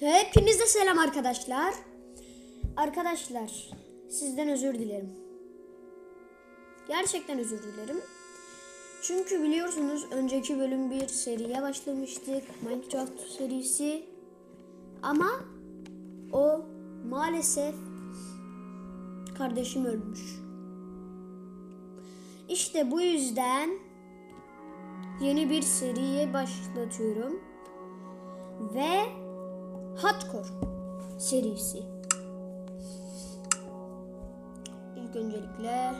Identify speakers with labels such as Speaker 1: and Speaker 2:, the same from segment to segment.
Speaker 1: Hepinize selam arkadaşlar. Arkadaşlar sizden özür dilerim. Gerçekten özür dilerim. Çünkü biliyorsunuz önceki bölüm bir seriye başlamıştık. Minecraft serisi. Ama o maalesef kardeşim ölmüş. İşte bu yüzden yeni bir seriye başlatıyorum. Ve Hardcore serisi. İlk öncelikle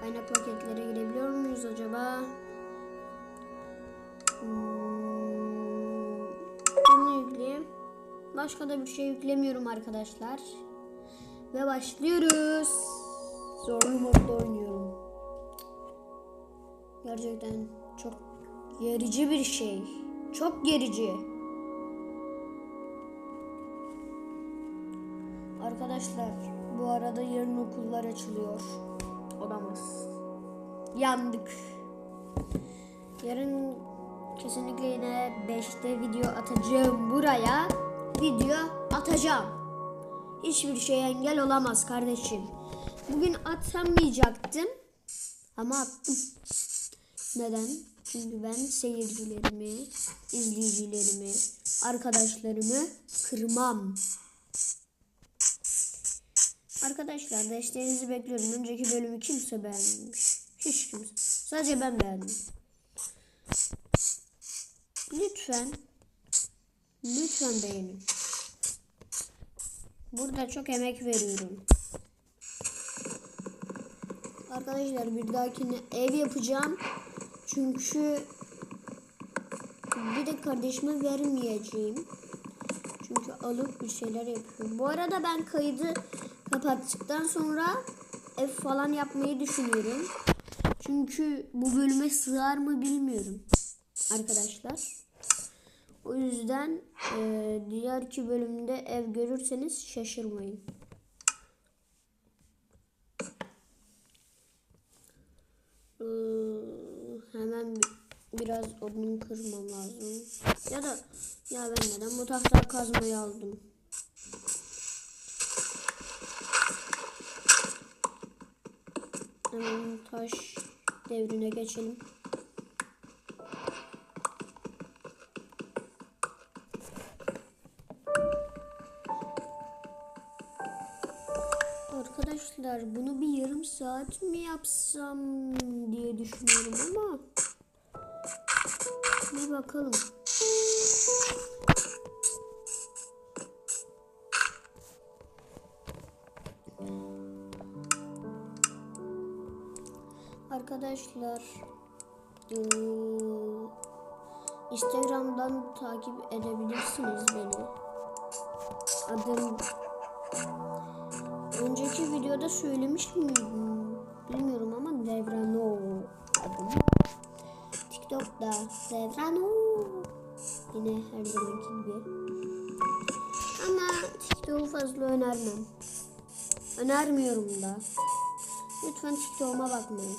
Speaker 1: kaynak paketlere girebiliyor muyuz acaba? Hmm, bunu yükleyeyim. Başka da bir şey yüklemiyorum arkadaşlar. Ve başlıyoruz. Zorlu modda oynuyorum. Gerçekten çok gerici bir şey. Çok gerici. Arkadaşlar bu arada yarın okullar açılıyor. Olamaz. Yandık. Yarın kesinlikle yine 5'te video atacağım buraya. Video atacağım. Hiçbir şey engel olamaz kardeşim. Bugün atamayacaktım. Ama attım. Neden? Çünkü ben seyircilerimi, izleyicilerimi, arkadaşlarımı kırmam. Arkadaşlar desteğinizi bekliyorum. Önceki bölümü kimse beğenmemiş. Hiç kimse. Sadece ben beğendim. Lütfen lütfen beğenin. Burada çok emek veriyorum. Arkadaşlar bir dahakine ev yapacağım. Çünkü bir de kardeşime vermeyeceğim. Çünkü alıp bir şeyler yapıyor. Bu arada ben kaydı kapattıktan sonra ev falan yapmayı düşünüyorum. Çünkü bu bölüme sığar mı bilmiyorum. Arkadaşlar. O yüzden e, diğer iki bölümde ev görürseniz şaşırmayın. Ee, hemen bir- biraz odun kırmam lazım. Ya da ya ben neden bu tahta kazmayı aldım? Hemen taş devrine geçelim. Arkadaşlar bunu bir yarım saat mi yapsam diye düşünüyorum ama bir bakalım. Arkadaşlar eee, Instagram'dan takip edebilirsiniz beni. Adım Önceki videoda söylemiş miydim? Bilmiyorum ama Devrano adım. TikTok'ta Devrano. Yine her zamanki gibi. Ama TikTok'u fazla önermem. Önermiyorum da. Lütfen TikTok'uma bakmayın.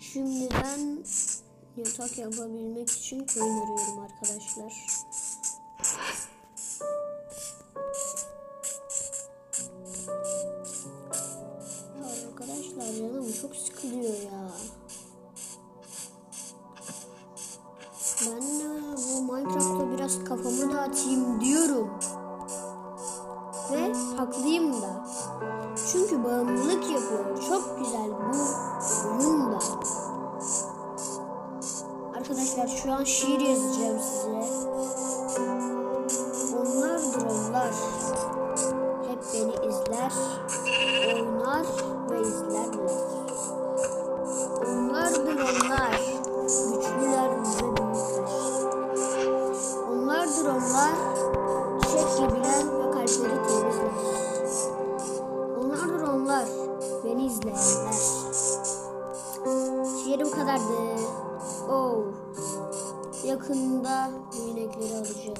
Speaker 1: Şimdiden yatak yapabilmek için koyun arıyorum arkadaşlar. あ。Onlardır onlar. Çiçek gibiler ve kalpleri temizler. Onlardır onlar. Beni izleyenler. Şiirim kadardı. Oh. Yakında bu inekleri alacağım.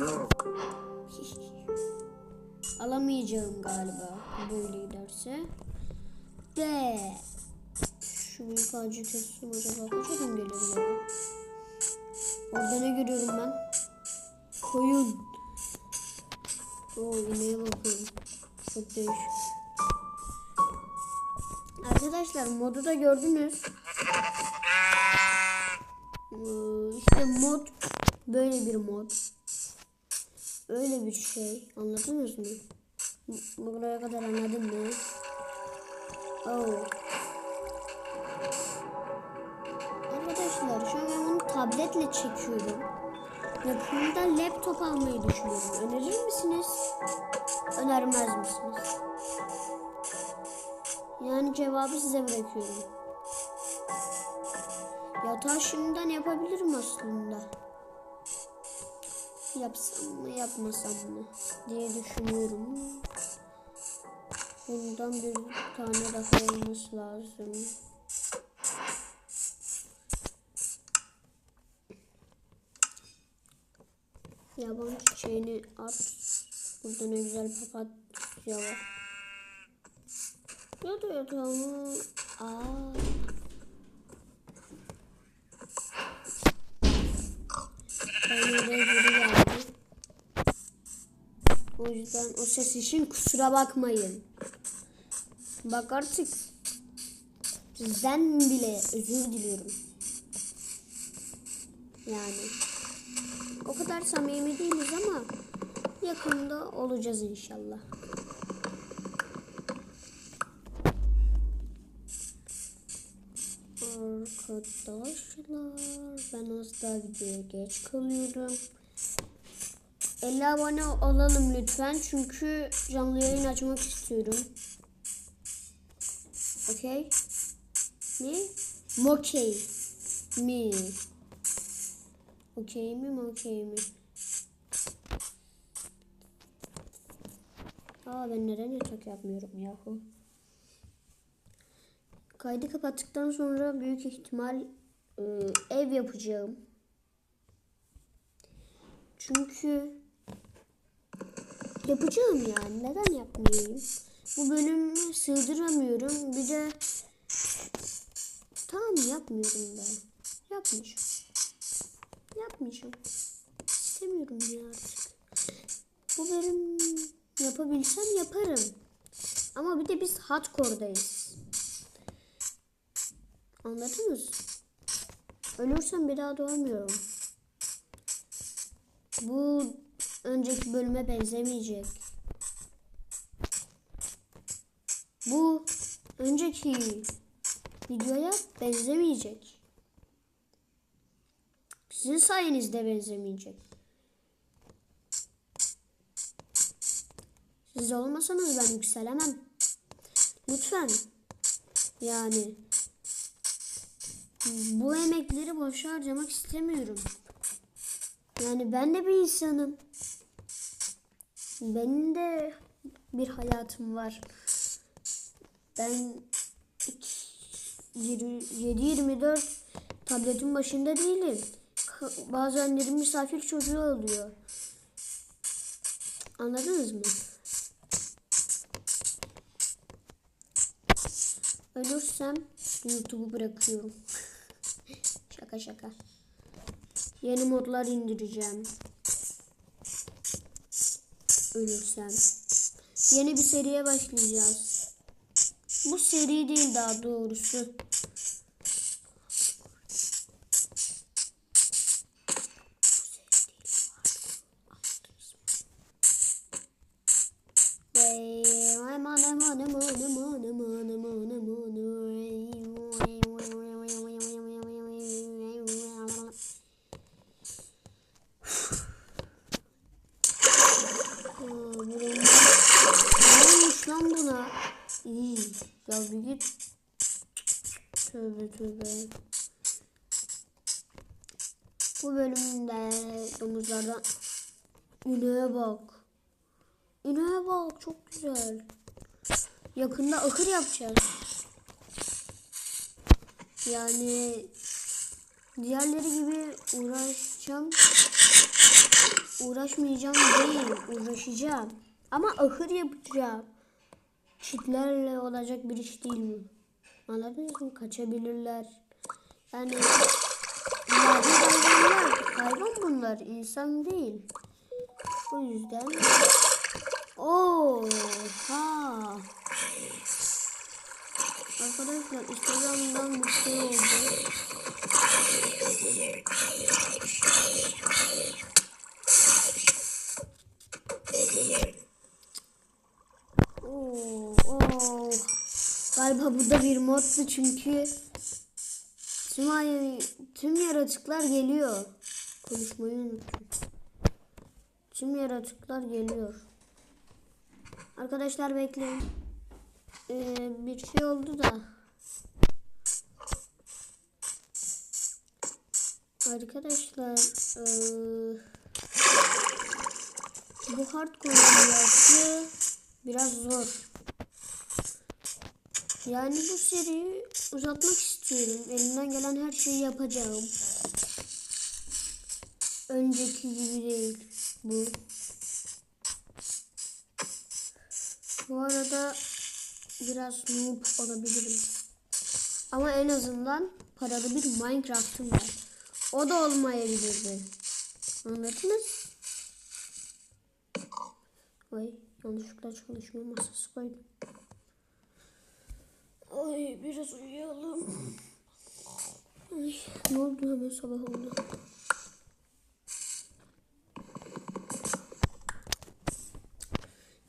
Speaker 1: Alamayacağım galiba böyle giderse. De. Şu büyük ağacı kessem acaba kaç adım gelir ya? Orada ne görüyorum ben? Koyun. Oo ineğe bakıyorum. Çok değişik. Arkadaşlar modu da gördünüz. Ee, İşte mod böyle bir mod. Öyle bir şey. Anladınız mı? Bu- Buraya kadar anladın mı? Oh. Arkadaşlar şu an ben bunu tabletle çekiyorum. Yakında laptop almayı düşünüyorum. Önerir misiniz? Önermez misiniz? Yani cevabı size bırakıyorum. Yatağı şimdiden yapabilirim aslında. Yapsam mı yapmasam mı diye düşünüyorum. Bundan bir tane daha olması lazım. Yaban çiçeğini at. Burada ne güzel papatya var. Ya da yatağımı... Aa. Ben oraya biri geldi. O yüzden o ses için kusura bakmayın. Bak artık sizden bile özür diliyorum. Yani o kadar samimi değiliz ama yakında olacağız inşallah. Arkadaşlar ben daha videoya geç kalıyorum. 50 abone olalım lütfen çünkü canlı yayın açmak istiyorum. Okey? Ne? Mokey mi? Okey mi okey mi? Aa ben neden yatak yapmıyorum yahu? Kaydı kapattıktan sonra büyük ihtimal e, ev yapacağım. Çünkü yapacağım yani. Neden yapmayayım? Bu bölümü sığdıramıyorum. Bir de tamam yapmıyorum ben. Yapmayacağım. Yapmayacağım. İstemiyorum ya artık. Bu bölüm yapabilsem yaparım. Ama bir de biz hardcore'dayız. Anladınız? Ölürsem bir daha doğamıyorum. Bu önceki bölüme benzemeyecek. Bu önceki videoya benzemeyecek. Sizin sayenizde benzemeyecek. Siz olmasanız ben yükselemem. Lütfen. Yani bu emekleri boşa harcamak istemiyorum. Yani ben de bir insanım. Benim de bir hayatım var. Ben 7-24 tabletin başında değilim. Ka- Bazenlerim misafir çocuğu oluyor. Anladınız mı? Ölürsem YouTube'u bırakıyorum. şaka şaka. Yeni modlar indireceğim. Ölürsem. Yeni bir seriye başlayacağız. Bu seri değil daha doğrusu. İneğe bak. İneğe bak çok güzel. Yakında ahır yapacağız. Yani diğerleri gibi uğraşacağım. Uğraşmayacağım değil, uğraşacağım. Ama ahır yapacağım. Çitlerle olacak bir iş değil mi? Anladınız mı? Kaçabilirler. Yani. Hayvan bunlar. insan değil. O yüzden Oha. Arkadaşlar Instagram'dan bir şey oldu. Oo, oo. Galiba bu bir moddu çünkü tüm, tüm yaratıklar geliyor. Konuşmayı unuttum. Tüm yaratıklar geliyor. Arkadaşlar bekleyin. Ee, bir şey oldu da. Arkadaşlar ee, bu hardcore dünyası biraz zor. Yani bu seriyi uzatmak istiyorum. Elimden gelen her şeyi yapacağım. Önceki gibi değil bu. Bu arada biraz noob olabilirim. Ama en azından paralı bir Minecraft'ım var. O da olmayabilirdi. Anladınız? Ay yanlışlıkla çalışma masası koydum. Ay biraz uyuyalım. Ay, ne oldu hemen sabah oldu.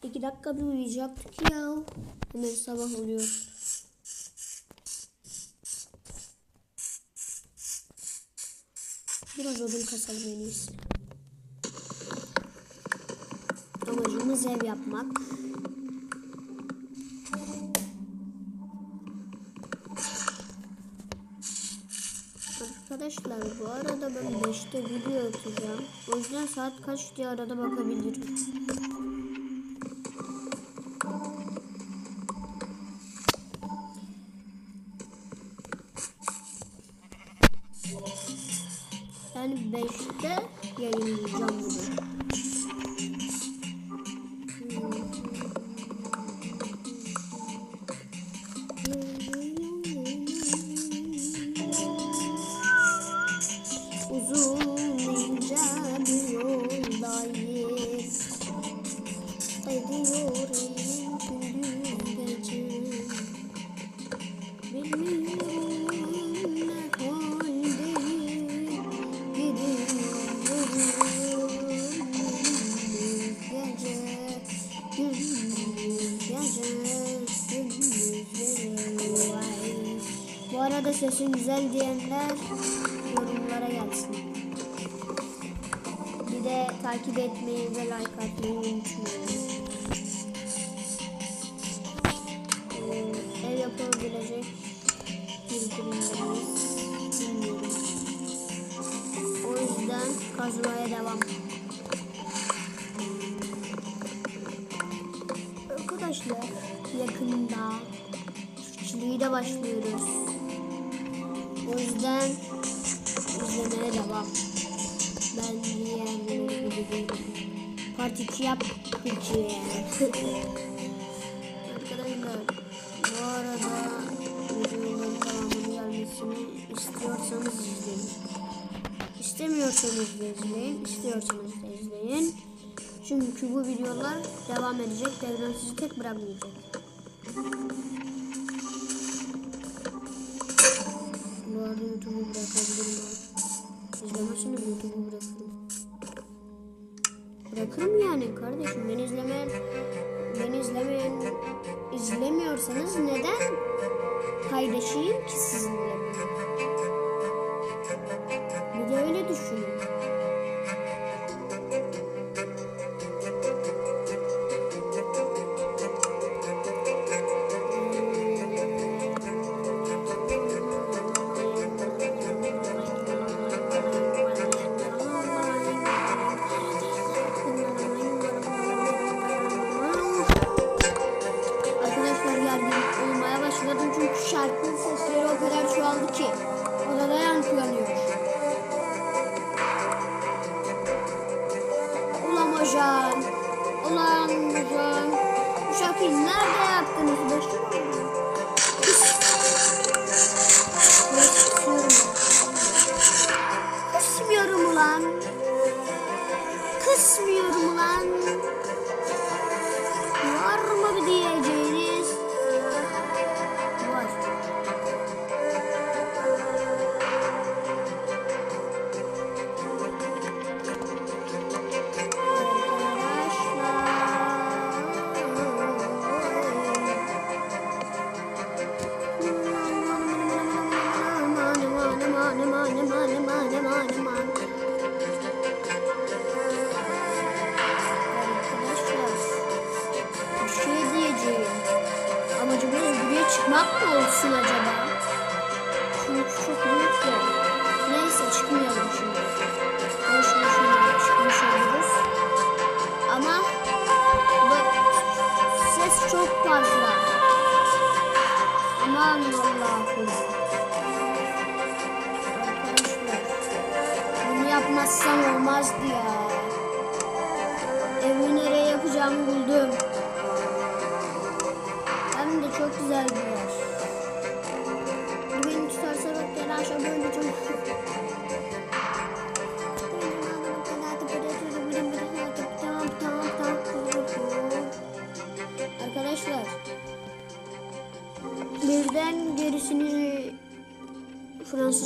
Speaker 1: İki dakika bir uyuyacaktık ya. Hemen sabah oluyor. Biraz odun kasalım en iyisi. Amacımız ev yapmak. Arkadaşlar bu arada ben 5'te video atacağım. O yüzden saat kaç diye arada bakabilirim. Yani 5'te yayınlayacağım bunu. Takip etmeyi ve like atmayı unutmayın. Ee, ev yapabilecek bir. Bilmiyorum. O yüzden kazmaya devam. Arkadaşlar yakında çiftçiliği de başlıyoruz. Part 2 yap 2 Arkadaşlar bu arada videoların devamını gelmesini istiyorsanız izleyin. İstemiyorsanız da izleyin, istiyorsanız da izleyin. Çünkü bu videolar devam edecek. Devran sizi tek bırakmayacak. Bu arada YouTube'u bırakabilirim ben. İzlemezseniz YouTube'u bırakırım. Bırakırım yani kardeşim. Beni izlemeyen, beni izlemeyen, izlemiyorsanız neden paylaşayım ki sizinle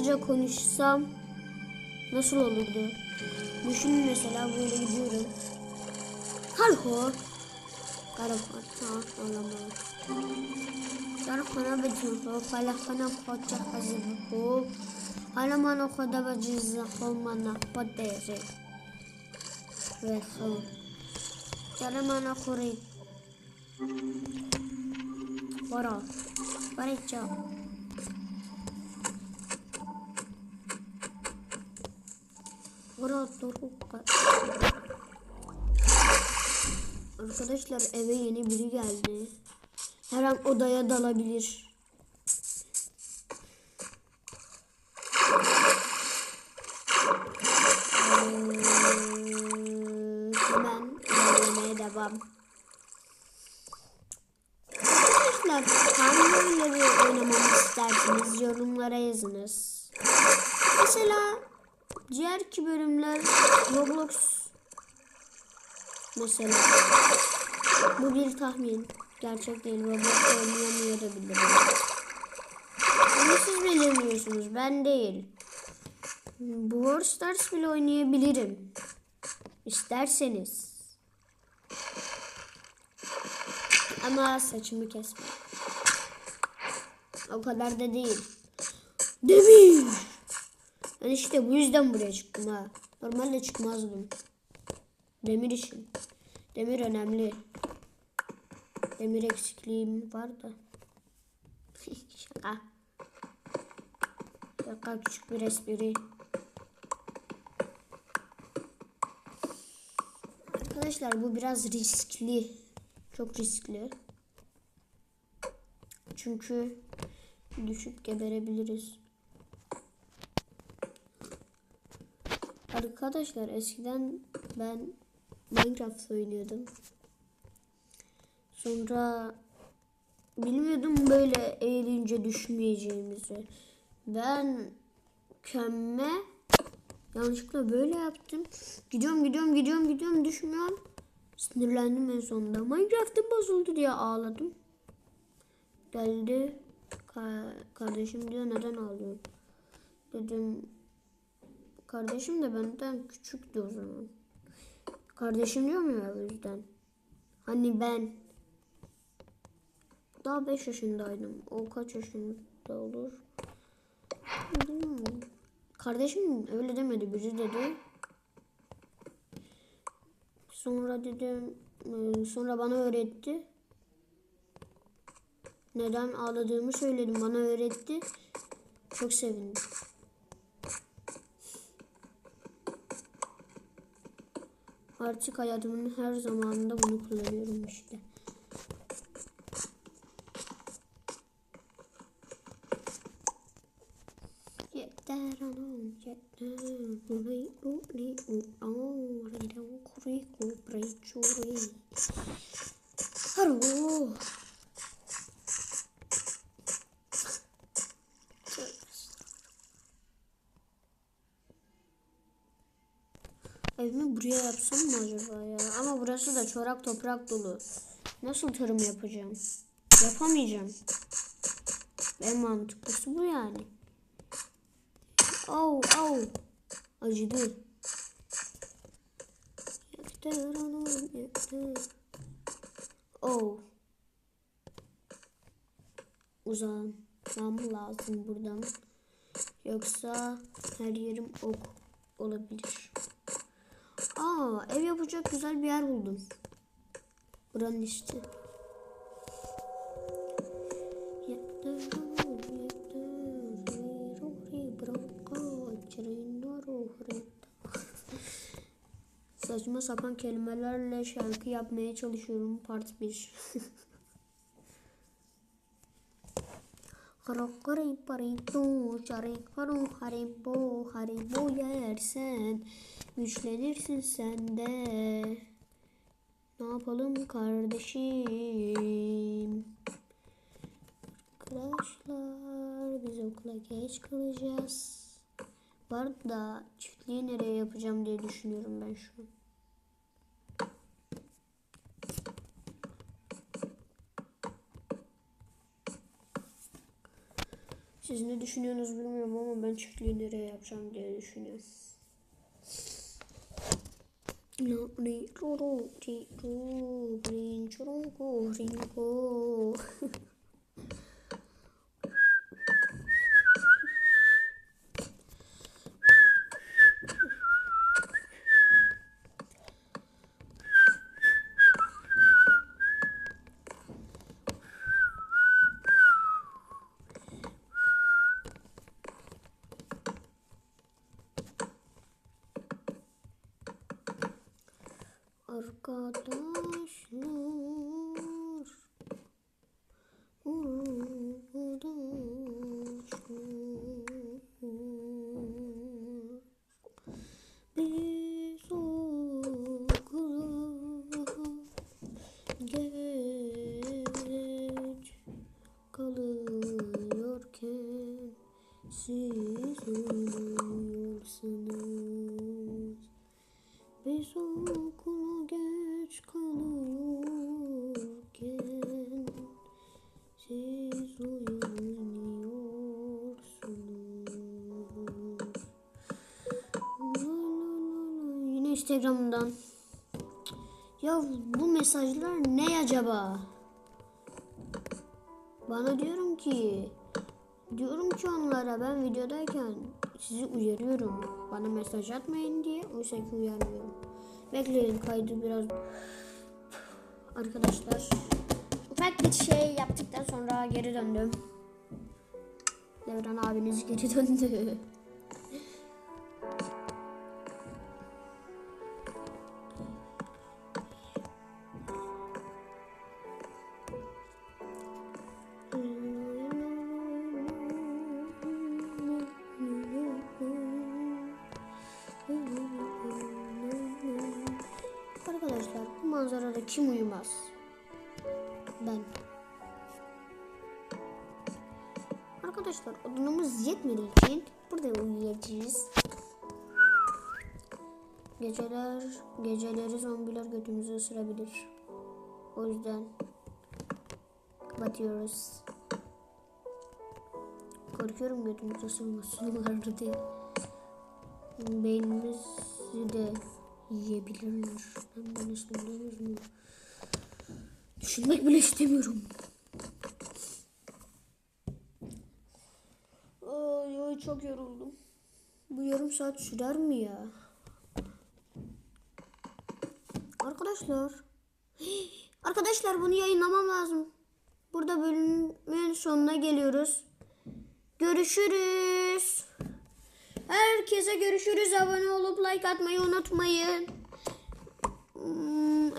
Speaker 1: Fransızca konuşsam nasıl olurdu? Düşünün mesela böyle gidiyorum. Halho. Karapata alama. Sarfana bejuho falafana kocha hazibu. Halamana koda bajiza homana kodere. Reho. Yaramana kuri. Bora. Baricha. Bora Arkadaşlar eve yeni biri geldi. Her an odaya dalabilir. Ee, hemen ilerlemeye devam. Arkadaşlar hangi oyunları oynamamı istersiniz yorumlara yazınız. Mesela diğer ki bölümler Roblox mesela bu bir tahmin. Gerçek değil. Roblox oynayamıyor da bilirim. Bunu siz belirliyorsunuz. Ben değil. Brawl Stars bile oynayabilirim. İsterseniz. Ama saçımı kesme. O kadar da değil. Demir. Ben işte bu yüzden buraya çıktım ha. Normalde çıkmazdım. Demir için. Demir önemli. Demir eksikliğim var da. Şaka. Şaka küçük bir espri. Arkadaşlar bu biraz riskli. Çok riskli. Çünkü düşüp geberebiliriz. Arkadaşlar eskiden ben Minecraft oynuyordum. Sonra bilmiyordum böyle eğilince düşmeyeceğimizi. Ben kömme yanlışlıkla böyle yaptım. Gidiyorum gidiyorum gidiyorum gidiyorum düşmüyorum. Sinirlendim en sonunda. Minecraft'ım bozuldu diye ağladım. Geldi ka- kardeşim diyor neden ağlıyorsun? Dedim kardeşim de benden küçüktü o zaman. Kardeşim diyorum ya o yüzden. Hani ben daha 5 yaşındaydım. O kaç yaşında olur? Bilmiyorum. Kardeşim öyle demedi. Biri dedi. Sonra dedim e, sonra bana öğretti. Neden ağladığımı söyledim. Bana öğretti. Çok sevindim. Artık hayatımın her zamanında bunu kullanıyorum işte. Anam yeter. Burayı uli u ağrıdan kuri kubrayı çuri. Haro. Evimi buraya yapsam mı acaba ya? Ama burası da çorak toprak dolu. Nasıl tarım yapacağım? Yapamayacağım. En mantıklısı bu yani. Au au. Acıdı. Yeter anam yeter. Oh. Uzanmam lazım buradan. Yoksa her yerim ok olabilir. Aa, ev yapacak güzel bir yer buldum. Buranın işte. Saçma sapan kelimelerle şarkı yapmaya çalışıyorum. Part 1. Harakari parito, şarik haru haribo, haribo yersen güçlenirsin sen de. Ne yapalım kardeşim? Arkadaşlar biz okula geç kalacağız. Var da çiftliği nereye yapacağım diye düşünüyorum ben şu an. Siz ne düşünüyorsunuz bilmiyorum ama ben çiftliği nereye yapacağım diye düşünüyorum. Arkadaşlar Biz Instagram'dan. Ya bu mesajlar ne acaba? Bana diyorum ki diyorum ki onlara ben videodayken sizi uyarıyorum. Bana mesaj atmayın diye oysa ki uyarmıyorum. Bekleyin kaydı biraz. Arkadaşlar ufak bir şey yaptıktan sonra geri döndüm. Devran abiniz geri döndü. geceleri zombiler götümüzü ısırabilir. O yüzden kapatıyoruz. Korkuyorum götümüzü ısırmasınlar diye. Beynimizi de yiyebilirler. Ben ben istemiyorum. Düşünmek bile istemiyorum. Ay, ay çok yoruldum. Bu yarım saat sürer mi ya? Arkadaşlar. Arkadaşlar bunu yayınlamam lazım. Burada bölümün sonuna geliyoruz. Görüşürüz. Herkese görüşürüz. Abone olup like atmayı unutmayın. Hmm,